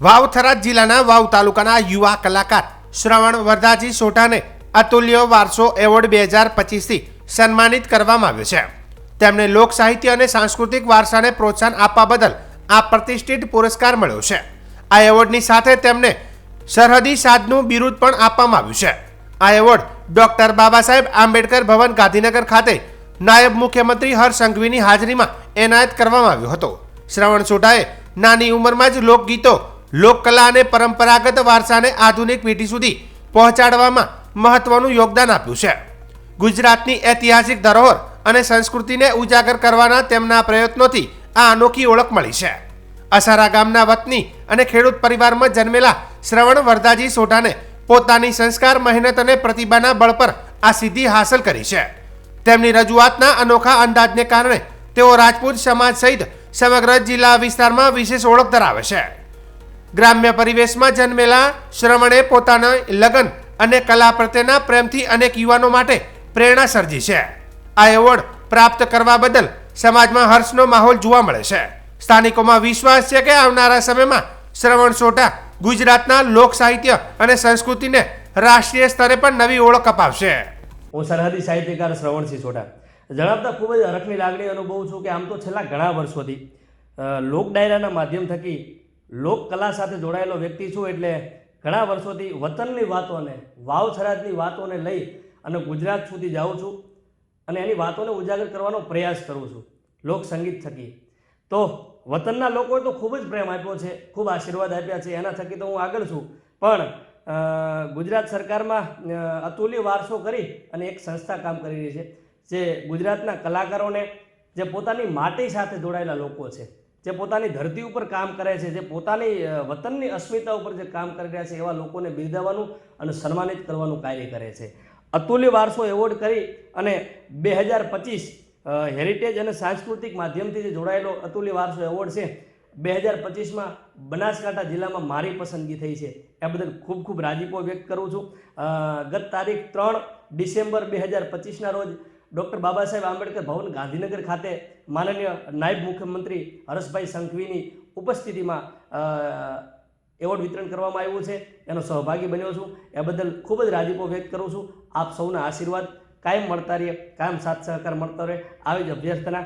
વાવ થરાદ જિલ્લાના વાવ તાલુકાના યુવા કલાકાર શ્રવણ વરદાજી સોઢાને અતુલ્ય વારસો એવોર્ડ બે હજાર પચીસથી સન્માનિત કરવામાં આવ્યો છે. તેમણે લોક સાહિત્ય અને સાંસ્કૃતિક વારસાને પ્રોત્સાહન આપવા બદલ આ પ્રતિષ્ઠિત પુરસ્કાર મળ્યો છે. આ એવોર્ડની સાથે તેમને સરહદી સાધનું બિરુદ પણ આપવામાં આવ્યું છે. આ એવોર્ડ ડોક્ટર બાબા સાહેબ આંબેડકર ભવન ગાંધીનગર ખાતે નાયબ મુખ્યમંત્રી હર્ષ સંઘવીની હાજરીમાં એનાયત કરવામાં આવ્યો હતો. શ્રવણ સોઢાએ નાની ઉંમરમાં જ લોકગીતો લોકકલા અને પરંપરાગત વારસાને આધુનિક પેઢી સુધી પહોંચાડવામાં મહત્વનું યોગદાન આપ્યું છે. ગુજરાતની ઐતિહાસિક ધરોહર અને સંસ્કૃતિને ઉજાગર કરવાના તેમના પ્રયત્નોથી આ અનોખી ઓળખ મળી છે. અસારા ગામના વતની અને ખેડૂત પરિવારમાં જન્મેલા શ્રવણ વરદાજી સોઢાને પોતાની સંસ્કાર, મહેનત અને પ્રતિભાના બળ પર આ સિદ્ધિ હાંસલ કરી છે. તેમની રજૂઆતના અનોખા અંદાજને કારણે તેઓ રાજપૂત સમાજ સહિત સમગ્ર જિલ્લા વિસ્તારમાં વિશેષ ઓળખ ધરાવે છે. ગ્રામ્ય પરિવેશમાં જન્મેલા શ્રવણે પોતાના લગન અને કલા પ્રત્યેના પ્રેમથી અનેક યુવાનો માટે પ્રેરણા સર્જી છે. આ એવોર્ડ પ્રાપ્ત કરવા બદલ સમાજમાં હર્ષનો માહોલ જોવા મળે છે. સ્થાનિકોમાં વિશ્વાસ છે કે આવનારા સમયમાં શ્રવણ સોટા ગુજરાતના લોક સાહિત્ય અને સંસ્કૃતિને રાષ્ટ્રીય સ્તરે પણ નવી ઓળખ અપાવશે. હું સરહદી સાહિત્યકાર શ્રવણસિંહ સોઢા જણાવતા ખૂબ જ હરખની લાગણી અનુભવું છું કે આમ તો છેલ્લા ઘણા વર્ષોથી લોક ડાયરાના માધ્યમ થકી લોક કલા સાથે જોડાયેલો વ્યક્તિ છું એટલે ઘણા વર્ષોથી વતનની વાતોને વાવછરાજની વાતોને લઈ અને ગુજરાત સુધી જાઉં છું અને એની વાતોને ઉજાગર કરવાનો પ્રયાસ કરું છું. લોક સંગીત થકી. તો વતનના લોકોએ તો ખૂબ જ પ્રેમ આપ્યો છે, ખૂબ આશીર્વાદ આપ્યા છે, એના થકી તો હું આગળ છું. પણ ગુજરાત સરકારમાં અતુલ્ય વારસો કરી અને એક સંસ્થા કામ કરી રહી છે, જે ગુજરાતના કલાકારોને, જે પોતાની માટી સાથે જોડાયેલા લોકો છે જે પોતાની ધરતી ઉપર કામ કરે છે, જે પોતાની વતનની અસ્મિતા ઉપર જે કામ કરી રહ્યા છે, એવા લોકોને બિરદાવવાનું અને સન્માનિત કરવાનું કાર્ય કરે છે. અતુલ્ય વારસો એવોર્ડ કરી અને બે હજાર પચીસ હેરિટેજ અને સાંસ્કૃતિક માધ્યમથી જે જોડાયેલો અતુલ્ય વારસો એવોર્ડ છે, બે હજાર પચીસમાં બનાસકાંઠા જિલ્લામાં મારી પસંદગી થઈ છે. એ બદલ ખૂબ ખૂબ રાજીપો વ્યક્ત કરું છું. ગત તારીખ ત્રણ ડિસેમ્બર બે હજાર પચીસના રોજ ડૉક્ટર બાબા સાહેબ આંબેડકર ભવન ગાંધીનગર ખાતે માનનીય નાયબ મુખ્યમંત્રી હર્ષભાઈ સંઘવીની ઉપસ્થિતિમાં એવોર્ડ વિતરણ કરવામાં આવ્યું છે. એનો સહભાગી બન્યો છું. એ બદલ ખૂબ જ રાજીપો વ્યક્ત કરું છું. આપ સૌના આશીર્વાદ કાયમ મળતા રહે, કાયમ સાથ સહકાર મળતો રહે. આવી જ અભ્યર્થના